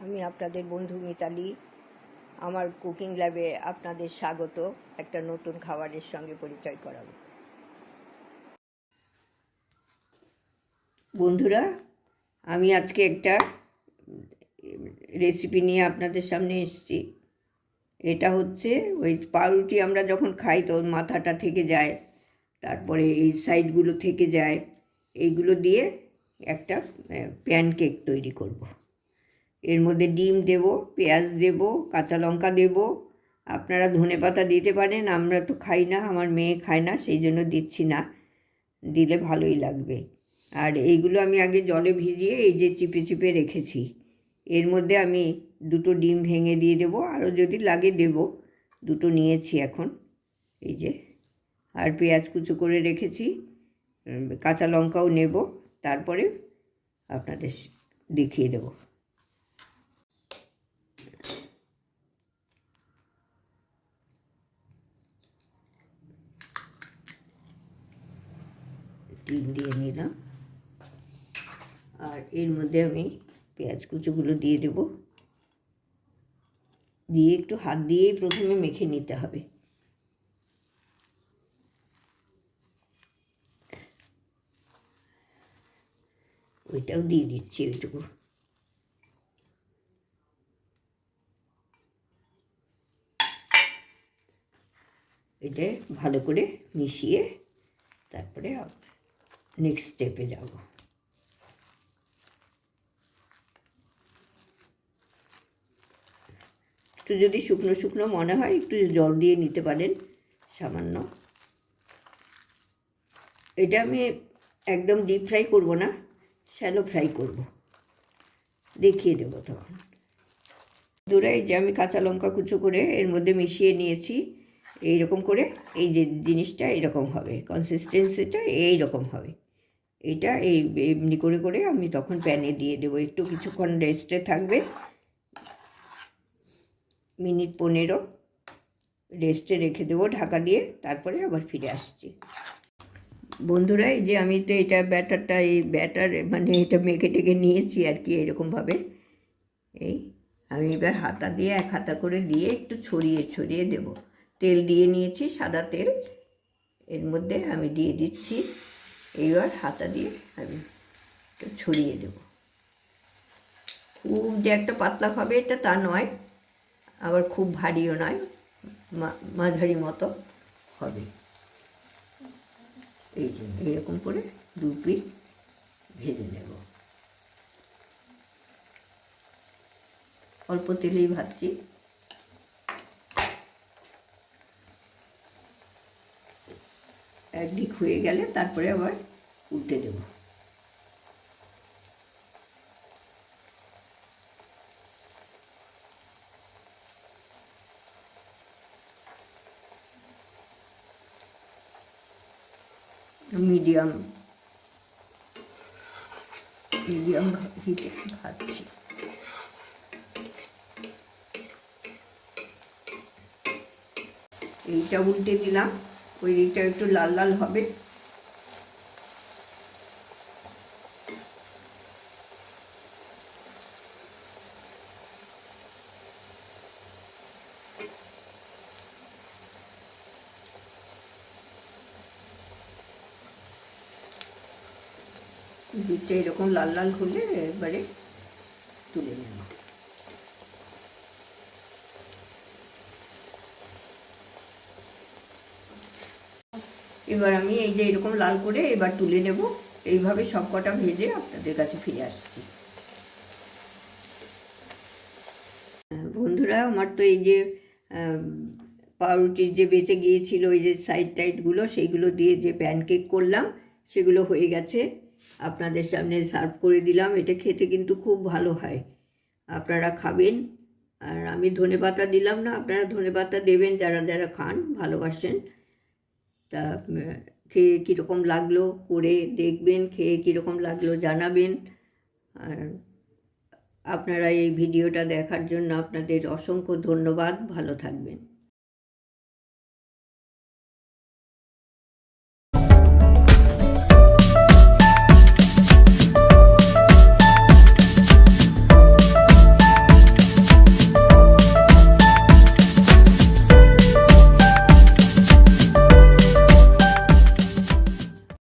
আমি আপনাদের বন্ধু মিতালি। আমার কুকিং ল্যাবে আপনাদের স্বাগত। একটা নতুন খাবারের সঙ্গে পরিচয় করাবো। বন্ধুরা, আমি আজকে একটা রেসিপি নিয়ে আপনাদের সামনে এসেছি। এটা হচ্ছে ওই পাউরুটি আমরা যখন খাই তো মাথাটা থেকে যায়, তারপরে এই সাইডগুলো থেকে যায়। এইগুলো দিয়ে একটা প্যানকেক তৈরি করব। এর মধ্যে ডিম দেব, পেঁয়াজ দেব, কাঁচা লঙ্কা দেব। আপনারা ধনে পাতা দিতে পারেন, আমরা তো খাই না, আমার মেয়ে খায় না, সেই জন্য দিচ্ছি না। দিলে ভালোই লাগবে। আর এইগুলো আমি আগে জলে ভিজিয়ে এই যে চিপে চিপে রেখেছি, এর মধ্যে আমি দুটো ডিম ভেঙে দিয়ে দেবো, আরও যদি লাগে দেব। দুটো নিয়েছি এখন, এই যে। আর পেঁয়াজ কুচো করে রেখেছি কাঁচা লঙ্কাও নেব, তারপরে আপনাদের দেখিয়ে দেবো। ডিম দিয়ে নিলাম। আর এর মধ্যে আমি পেঁয়াজ কুচোগুলো দিয়ে দেব। দিয়ে একটু হাত দিয়েই প্রথমে মেখে নিতে হবে। ওইটাও দিয়ে দিচ্ছি ওইটুকু। এটা ভালো করে মিশিয়ে তারপরে নেক্সট স্টেপে যাব। একটু যদি শুকনো শুকনো মনে হয়, একটু জল দিয়ে নিতে পারেন, সামান্য। এটা আমি একদম ডিপ ফ্রাই করব না শ্যালো ফ্রাই করব। দেখিয়ে দেবো তখন। দূরে যে আমি কাঁচা লঙ্কা কুচো করে এর মধ্যে মিশিয়ে নিয়েছি, এইরকম করে, এই যে জিনিসটা এরকম হবে কনসিস্টেন্সিটা এই রকম হবে। এটা এই এমনি করে করে আমি তখন প্যানে দিয়ে দেবো। একটু কিছুক্ষণ রেস্টে থাকবে। মিনিট পনেরো রেস্টে রেখে দেবো ঢাকা দিয়ে, তারপরে আবার ফিরে আসছি। বন্ধুরা, এই যে আমি তো এটা ব্যাটারটা, এই ব্যাটার মানে এটা মেখে টেকে নিয়েছি আর কি এরকমভাবে। এই আমি এবার হাতা দিয়ে এক হাতা করে দিয়ে একটু ছড়িয়ে ছড়িয়ে দেব। তেল দিয়ে নিয়েছি সাদা তেল। এর মধ্যে আমি দিয়ে দিচ্ছি এইবার হাতা দিয়ে আমি একটু ছড়িয়ে দেব। খুব যে একটা পাতলা হবে এটা তা নয়, আবার খুব ভারীও নয় মাঝারি মতো হবে। এই জন্য এরকম করে দু পিস ভেজে নেব। অল্প তেলেই ভাজছি। একদিক হয়ে গেলে তারপরে আবার উল্টে দেব। মিডিয়াম মিডিয়াম হিটে ভাজছি এইটা উল্টে দিলাম। ওই এইটা একটু লাল লাল হবে। দুধটা এরকম লাল লাল হলে এবারে তুলে নেব এবার আমি এই যে এরকম লাল করে এবার তুলে নেব। এইভাবে সব কটা ভেজে আপনাদের কাছে ফিরে আসছি। বন্ধুরা, আমার তো এই যে পাউরুটির যে বেঁচে গিয়েছিল, ওই যে সাইড টাইডগুলো সেইগুলো দিয়ে যে প্যানকেক করলাম, সেগুলো হয়ে গেছে। আপনাদের সামনে সার্ভ করে দিলাম। এটা খেতে কিন্তু খুব ভালো হয়। আপনারা খাবেন। আর আমি ধনে পাতা দিলাম না। আপনারা ধনে পাতা দেবেন, যারা যারা খান, ভালোবাসেন। তা খেয়ে কীরকম লাগল করে দেখবেন, খেয়ে কীরকম লাগল জানাবেন। আর আপনারা এই ভিডিওটা দেখার জন্য আপনাদের অসংখ্য ধন্যবাদ। ভালো থাকবেন।